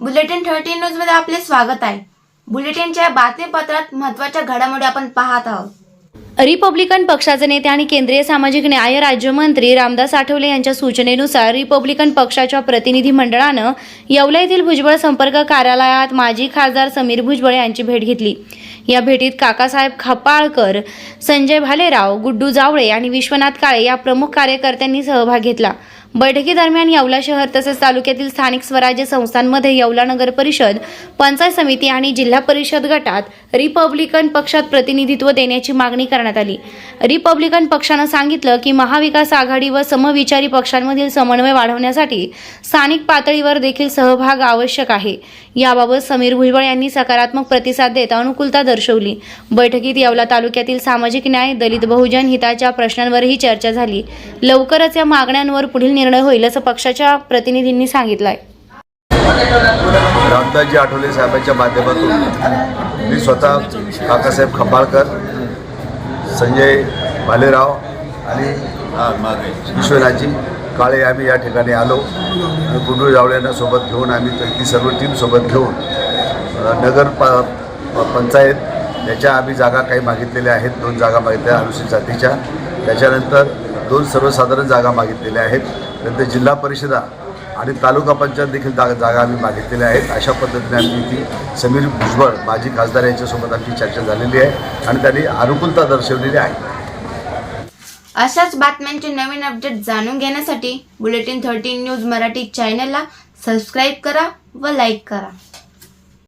Bulletin thirty न्यूजमध्ये आपले स्वागत आहे. बुलेटिनच्या बातमीपत्रात महत्त्वाच्या घडामोडी आपण पाहत आहोत. रिपब्लिकन पक्षाचे नेते आणि केंद्रीय सामाजिक न्याय राज्यमंत्री रामदास आठवले यांच्या सूचनेनुसार रिपब्लिकन पक्षाच्या प्रतिनिधी मंडळानं येवला येथील भुजबळ संपर्क कार्यालयात माजी खासदार समीर भुजबळ यांची भेट घेतली. या भेटीत काकासाहेब खपाळकर संजय भालेराव गुड्डू जावळे आणि विश्वनाथ काळे या प्रमुख कार्यकर्त्यांनी सहभाग घेतला. बैठकीदरम्यान येवला शहर तसेच तालुक्यातील स्थानिक स्वराज्य संस्थांमध्ये येवला नगर परिषद पंचायत समिती आणि जिल्हा परिषद गटात रिपब्लिकन पक्षात प्रतिनिधित्व देण्याची मागणी करण्यात आली. रिपब्लिकन पक्षानं सांगितलं की महाविकास आघाडी व समविचारी पक्षांमधील समन्वय वाढवण्यासाठी स्थानिक पातळीवर देखील सहभाग आवश्यक आहे. याबाबत समीर भुजबळ यांनी सकारात्मक प्रतिसाद देत अनुकूलता दर्शवली. बैठकीत येवला तालुक्यातील सामाजिक न्याय दलित बहुजन हिताच्या प्रश्नांवरही चर्चा झाली. लवकरच या मागण्यांवर पुढील निर्णय होईल असं पक्षाच्या प्रतिनिधींनी सांगितलं आहे रामदासजी आठवले साहेबांच्या माध्यमातून मी स्वतः काकासाहेब खंबाळकर संजय भालेराव आणि विश्वनाथजी काळे आम्ही या ठिकाणी आलो. गुंडू जावळ्यांना सोबत घेऊन आम्ही ती सर्व टीम सोबत घेऊन नगर प पंचायत याच्या आम्ही जागा काही मागितलेल्या आहेत. दोन जागा मागितल्या अनुसूचित जातीच्या. त्याच्यानंतर दोन सर्वसाधारण जागा मागितलेल्या आहेत. नंतर जिल्हा परिषदा आणि तालुका पंचायत देखील जागा जागा आम्ही मागितलेल्या आहेत. अशा पद्धतीने आमची ती समीर भुजबळ माजी खासदार यांच्यासोबत आमची चर्चा झालेली आहे आणि त्यांनी अनुकूलता दर्शवलेली आहे. अशाच बातम्यांचे नवीन अपडेट जाणून घेण्यासाठी बुलेटिन थर्टीन न्यूज मराठी चॅनलला सबस्क्राईब करा व लाईक करा.